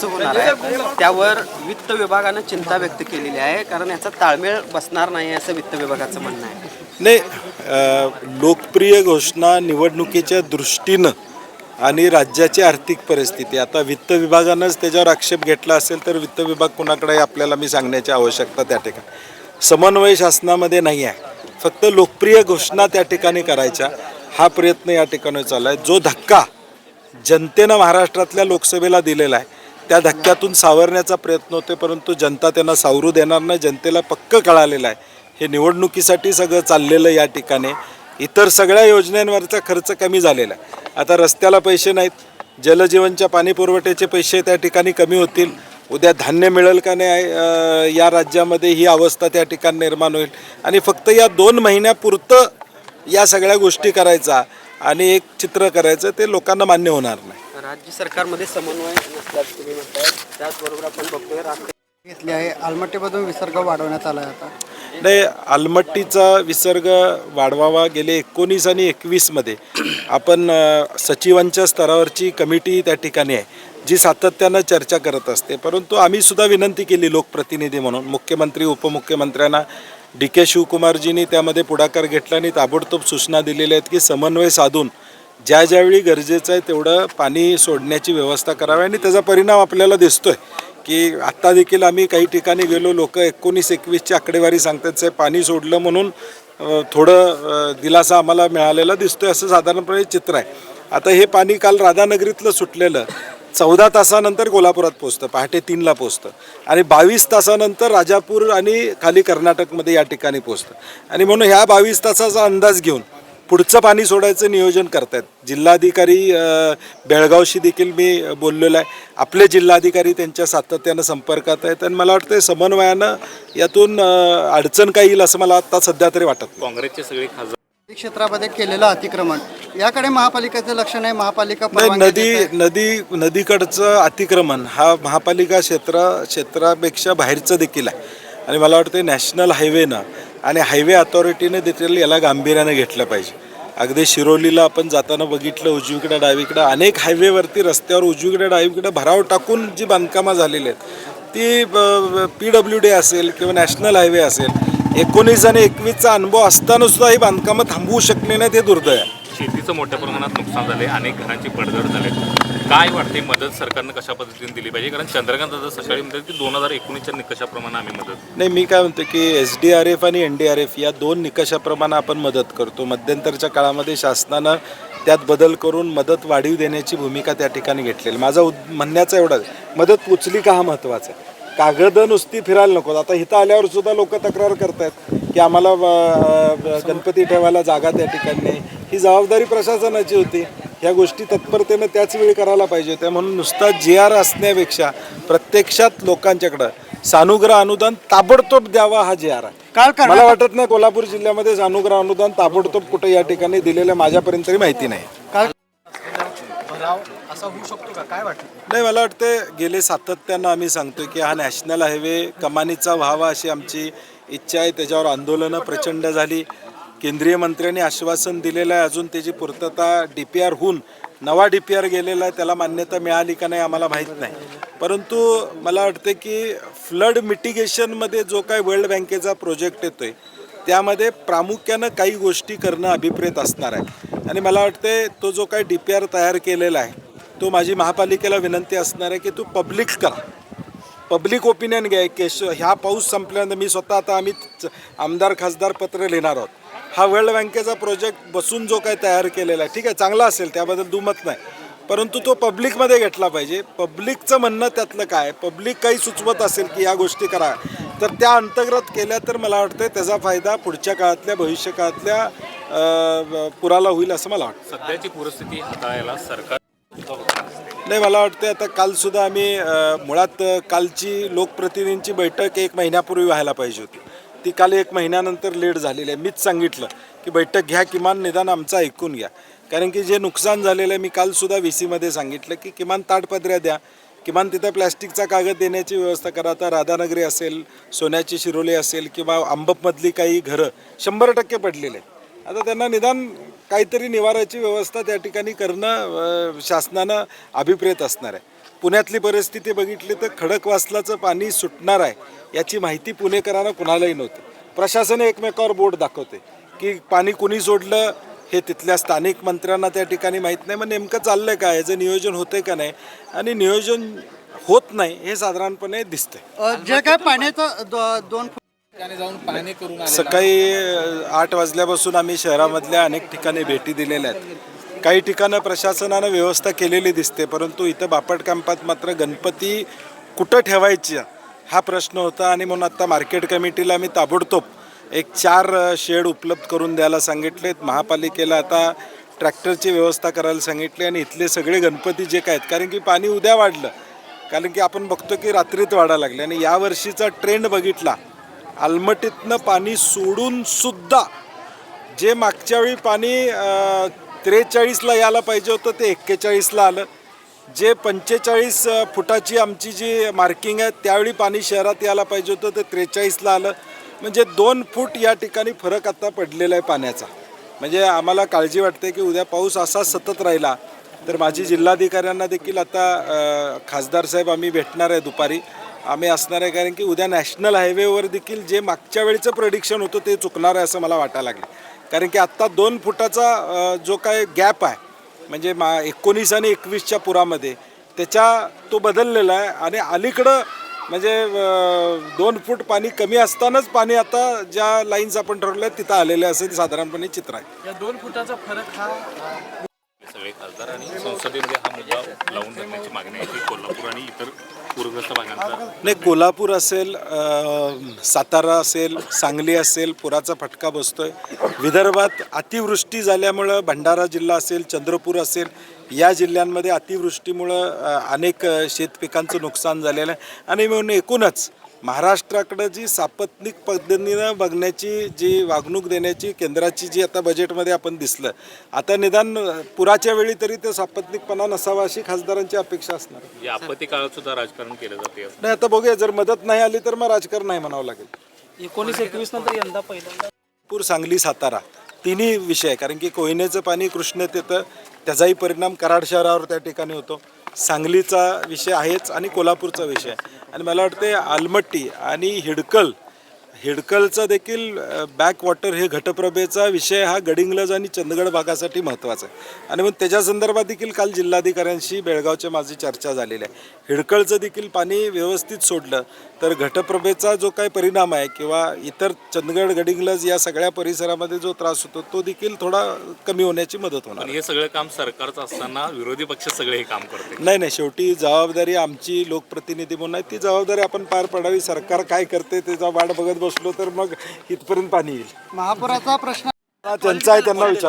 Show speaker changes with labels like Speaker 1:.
Speaker 1: खर्च होणार आहे. त्यावर वित्त विभागानं चिंता व्यक्त केलेली आहे कारण याचा ताळमेळ बसणार नाही असं वित्त विभागाचं म्हणणं आहे.
Speaker 2: नाही लोकप्रिय घोषणा निवडणुकीच्या दृष्टीनं आणि राज्याची आर्थिक परिस्थिती आता वित्त विभागानंच त्याच्यावर आक्षेप घेतला असेल तर वित्त विभाग कुणाकडे आपल्याला मी सांगण्याची आवश्यकता त्या ठिकाणी. समन्वय शासनामध्ये नाही आहे. फक्त लोकप्रिय घोषणा त्या ठिकाणी करायच्या. हा प्रयत्न या ठिकाणी चालला आहे. जो धक्का जनतेनं महाराष्ट्रातल्या लोकसभेला दिलेला आहे त्या धक्क्यातून सावरण्याचा प्रयत्न होते परंतु जनता त्यांना सावरू देणार नाही. जनतेला पक्क कळालेलं आहे. हे निवडणुकीसाठी सगळं चाललेलं या ठिकाणी. इतर सगळ्या योजनांवरचा खर्च कमी झालेला आहे. आता रस्त्याला पैसे नाहीत. जलजीवनच्या पाणी पुरवठ्याचे पैसे त्या ठिकाणी कमी होतील. उद्या धान्य मिळेल का नाही या राज्यामध्ये ही अवस्था त्या ठिकाणी निर्माण होईल. आणि फक्त या दोन महिन्यापुरतं या सगळ्या गोष्टी करायचा आणि एक चित्र करायचं ते लोकांना मान्य होणार नाही.
Speaker 1: राज्य सरकारमध्ये समन्वय नसल्याचं तुम्ही म्हणताय. त्याचबरोबर आपण बघतोय रास्ते
Speaker 3: घेतले आहे. आलमट्टीमधून विसर्ग वाढवण्यात आला आहे आता.
Speaker 2: नाही आलमट्टीचा विसर्ग वाढवावा गेले एकोणीस आणि एकवीसमध्ये. आपण सचिवांच्या स्तरावरची कमिटी त्या ठिकाणी आहे जी सातत्यानं चर्चा करत असते. परंतु आम्ही सुद्धा विनंती केली लोकप्रतिनिधी म्हणून मुख्यमंत्री उपमुख्यमंत्र्यांना. डी के शिवकुमारजींनी त्यामध्ये पुढाकार घेतला आणि ताबडतोब सूचना दिलेल्या आहेत की समन्वय साधून ज्या ज्यावेळी गरजेचं आहे तेवढं पाणी सोडण्याची व्यवस्था करावी आणि त्याचा परिणाम आपल्याला दिसतोय की आत्ता देखील आम्ही काही ठिकाणी गेलो लोक एकोणीस एकवीसची आकडेवारी सांगतात साहेब पाणी सोडलं म्हणून थोडं दिलासा आम्हाला मिळालेला दिसतोय असं साधारणपणे चित्र आहे. आता हे पाणी काल राधानगरीतलं सुटलेलं. चौदा तासानंतर कोल्हापुरात पोचतं पहाटे तीनला पोचतं आणि बावीस तासानंतर राजापूर आणि खाली कर्नाटकमध्ये या ठिकाणी पोचतं आणि म्हणून ह्या बावीस तासाचा अंदाज घेऊन पुढचं पाणी सोडायचं नियोजन करतायत जिल्हाधिकारी बेळगावशी देखील मी बोललेलो आहे आपले जिल्हाधिकारी त्यांच्या सातत्यानं संपर्कात आहेत आणि मला वाटतं समन्वयानं यातून अडचण काही येईल असं मला आत्ता सध्या तरी वाटत.
Speaker 4: काँग्रेसचे सगळे खासदार
Speaker 3: क्षेत्रामध्ये केलेलं अतिक्रमण याकडे महापालिकेचं लक्ष नाही महापालिका
Speaker 2: नदी. नदी नदीकडचं अतिक्रमण हा महापालिका क्षेत्र क्षेत्रापेक्षा बाहेरचं देखील आहे आणि मला वाटतं नॅशनल हायवेनं आणि हायवे अथॉरिटीने देखील याला गांभीर्यानं घेतलं पाहिजे. अगदी शिरोलीला आपण जाताना बघितलं उजवीकडे डावीकडं अनेक हायवेवरती रस्त्यावर उजवीकडे डावीकडे भराव टाकून जी बांधकामं झालेली आहेत ती पी डब्ल्यू डी असेल किंवा नॅशनल हायवे असेल एकोणीस आणि एकवीसचा अनुभव असताना सुद्धा ही बांधकामं थांबवू शकले नाही ते दुर्दैव आहे.
Speaker 4: शेतीचं मोठ्या प्रमाणात नुकसान झाले अनेक घरांची पडझड झाले काय वाटते मदत सरकारनं कशा पद्धतीने दिली पाहिजे? कारण चंद्रकांत दादा सकाळी म्हणतात की दोन हजार एकोणीसच्या निकषाप्रमाणे आम्ही मदत
Speaker 2: नाही मी काय म्हणतो की एस डी आर एफ आणि एन डी आर एफ या दोन निकषाप्रमाणे आपण मदत करतो. मध्यंतरच्या काळामध्ये शासनानं त्यात बदल करून मदत वाढीव देण्याची भूमिका त्या ठिकाणी घेतलेली. माझा उद म्हणण्याचा एवढाच मदत पोचली का हा महत्त्वाचा आहे. कागदं नुसती फिरायला नको. आता इथं आल्यावर सुद्धा लोक तक्रार करतायत की आम्हाला गणपती ठेवायला जागा त्या ठिकाणी ही जबाबदारी प्रशासनाची होती. ह्या गोष्टी तत्परतेनं त्याच वेळी करायला पाहिजे होत्या. म्हणून नुसता जी आर असण्यापेक्षा प्रत्यक्षात लोकांच्याकडं सानुग्रह अनुदान ताबडतोब द्यावा हा जी आर आहे
Speaker 3: काल
Speaker 2: मला वाटत नाही कोल्हापूर जिल्ह्यामध्ये सानुग्रह अनुदान ताबडतोब कुठे या ठिकाणी दिलेलं माझ्यापर्यंत तरी माहिती नाही.
Speaker 3: काल
Speaker 2: नाही मला वाटतं गेले सातत्यानं आम्ही सांगतोय की हा नॅशनल हायवे कमानीचा व्हावा अशी आमची इच्छा आहे. त्याच्यावर आंदोलनं प्रचंड झाली. केंद्रीय मंत्र्यांनी आश्वासन दिलेलं आहे. अजून त्याची पूर्तता डी पी आर होऊन नवा डी पी आर गेलेला आहे. त्याला मान्यता मिळाली का नाही आम्हाला माहीत नाही. परंतु मला वाटतं की फ्लड मिटिगेशनमध्ये जो काय वर्ल्ड बँकेचा प्रोजेक्ट येतो आहे त्यामध्ये प्रामुख्यानं काही गोष्टी करणं अभिप्रेत असणार आहे. आणि मला वाटते तो जो काही डी पी आर तयार केलेला आहे तो माझी महापालिकेला विनंती असणार आहे की तू पब्लिक करा. पब्लिक ओपिनियन घ्या. केश ह्या पाऊस संपल्यानंतर मी स्वतः आता आम्ही च- आमदार खासदार पत्र लिहिणार आहोत. हा वर्ल्ड बँकेचा प्रोजेक्ट बसून जो काही तयार केलेला आहे ठीक आहे चांगला असेल त्याबद्दल दुमत नाही. परंतु तो पब्लिकमध्ये घेतला पाहिजे. पब्लिकचं म्हणणं त्यातलं काय पब्लिक काही सुचवत असेल की या गोष्टी करा. तर त्या अंतर्गत केल्या तर मला वाटतं त्याचा फायदा पुढच्या काळातल्या भविष्य काळातल्या अं, पुराला होईल असं मला वाटतं.
Speaker 4: सध्याची परिस्थिती हाताळायला सरकार
Speaker 2: नाही मला वाटतं आता कालसुद्धा आम्ही मुळात कालची लोकप्रतिनिधींची बैठक एक महिन्यापूर्वी व्हायला पाहिजे होती. ती काल एक महिन्यानंतर लेट झालेली आहे. मीच सांगितलं की बैठक घ्या किमान निदान आमचं ऐकून घ्या. कारण की जे नुकसान झालेलं आहे मी कालसुद्धा व्ही सीमध्ये सांगितलं की किमान ताटपत्र्या द्या. किमान तिथं प्लॅस्टिकचा कागद देण्याची व्यवस्था करा. आता राधानगरी असेल सोन्याची शिरोली असेल किंवा आंबपमधली काही घरं शंभर टक्के पडलेले आहेत. आता त्यांना निदान काहीतरी निवाराची व्यवस्था त्या ठिकाणी करणं शासनानं अभिप्रेत असणार आहे. पुण्यातली परिस्थिती बघितली तर खडकवासलाचं पाणी सुटणार आहे याची माहिती पुणेकरांना कुणालाही नव्हती. प्रशासन एकमेकावर बोट दाखवते की पाणी कुणी सोडलं हे तिथल्या स्थानिक मंत्र्यांना त्या ठिकाणी माहीत नाही. मग नेमकं चाललंय काय? याचं नियोजन होतंय का नाही? आणि नियोजन होत नाही हे साधारणपणे दिसतंय.
Speaker 3: जे काय पाण्याचं दोन
Speaker 2: सकाळी आठ वाजल्यापासून आम्ही शहरामधल्या अनेक ठिकाणी भेटी दिलेल्या आहेत. काही ठिकाणं प्रशासनानं व्यवस्था केलेली दिसते परंतु इथं बापट कॅम्पात मात्र गणपती कुठं ठेवायची? हा प्रश्न होता आणि म्हणून आत्ता मार्केट कमिटीला मी ताबडतोब एक चार शेड उपलब्ध करून द्यायला सांगितलेत. महापालिकेला आता ट्रॅक्टरची व्यवस्था करायला सांगितली आणि इथले सगळे गणपती जे काय आहेत कारण की पाणी उद्या वाढलं. कारण की आपण बघतो की रात्रीत वाढायला लागले आणि यावर्षीचा ट्रेंड बघितला आलमटीतनं पाणी सोडून सुद्धा जे मागच्या वेळी पाणी त्रेचाळीसला यायला पाहिजे होतं ते एक्केचाळीसला आलं. जे पंचेचाळीस फुटाची आमची जी मार्किंग आहे त्यावेळी पाणी शहरात यायला पाहिजे होतं ते त्रेचाळीसला आलं. म्हणजे दोन फूट या ठिकाणी फरक आता पडलेला आहे पाण्याचा. म्हणजे आम्हाला काळजी वाटते की उद्या पाऊस असा सतत राहिला तर माझी जिल्हाधिकाऱ्यांना देखील आता खासदार साहेब आम्ही भेटणार आहे दुपारी. आम्ही असणार आहे कारण की उद्या नॅशनल हायवेवर देखील जे मागच्या वेळेचं प्रडिक्शन होतं ते चुकणार आहे असं मला वाटायला लागलं. कारण की आत्ता दोन फुटाचा जो काय गॅप आहे म्हणजे मा एकोणीस आणि एकवीसच्या पुरामध्ये त्याच्या तो बदललेला आहे आणि अलीकडं म्हणजे दोन फूट पाणी कमी असतानाच पाणी आता ज्या लाईन्स आपण ठरवल्या आहेत तिथं आलेले असं साधारणपणे चित्र आहे.
Speaker 5: या दोन फुटाचा फरक हा
Speaker 4: सगळे खासदार आणि संसदेमध्ये हा मुद्दा लावून धरण्याची मागणी आहे की कोल्हापूर आणि इतर पूरग्रस्त भागांचा?
Speaker 2: नाही कोल्हापूर असेल अ, सातारा असेल सांगली असेल पुराचा फटका बसतोय. विदर्भात अतिवृष्टी झाल्यामुळं भंडारा जिल्हा असेल चंद्रपूर असेल या जिल्ह्यांमध्ये अतिवृष्टीमुळं अ, अनेक अ, शेतपिकांचं नुकसान झालेलं आहे. आणि म्हणून एकूणच महाराष्ट्राकडं जी सापत्निक पद्धतीनं बघण्याची जी वागणूक देण्याची केंद्राची जी आता बजेटमध्ये आपण दिसलं आता निदान पुराच्या वेळी तरी ते सापत्निकपणा नसावा अशी खासदारांची अपेक्षा असणार आहे.
Speaker 4: या आपत्ती काळात सुद्धा राजकारण केलं जाते
Speaker 2: नाही आता बघूया जर मदत नाही आली तर मग राजकारण नाही म्हणावं लागेल
Speaker 5: एकोणीस एकवीस नंतर यंदा पहिल्यांदा
Speaker 2: पूर सांगली सातारा तिन्ही विषय. कारण की कोयनेचं पाणी कृष्णेत येतं त्याचाही परिणाम कराड शहरावर त्या ठिकाणी होतो सांगलीचा विषय आहेच आणि कोल्हापूरचा विषय. आणि मला वाटते आलमट्टी आणि हिडकल हिडकलचा देखील बॅक वॉटर हे घटप्रभेचा विषय हा गडिंग्लज आणि चंदगड भागासाठी महत्त्वाचा आहे. आणि मग त्याच्या संदर्भात देखील काल जिल्हाधिकाऱ्यांशी बेळगावच्या माझी चर्चा झालेली आहे. हिडकलचं देखील पाणी व्यवस्थित सोडलं तर घटप्रभेचा जो काही परिणाम आहे किंवा इतर चंदगड गडिंग्लज या सगळ्या परिसरामध्ये जो त्रास होतो तो देखील थोडा कमी होण्याची मदत होणार
Speaker 4: हे सगळं काम सरकारचं असताना विरोधी पक्ष सगळे हे काम करते.
Speaker 2: नाही नाही शेवटी जबाबदारी आमची लोकप्रतिनिधी म्हणून आहे. ती जबाबदारी आपण पार पडावी. सरकार काय करते त्याचा वाट बघत बसलो तर मग इथपर्यंत पाणी येईल.
Speaker 3: महापुराचा प्रश्न
Speaker 2: त्यांचा आहे त्यांना विचार.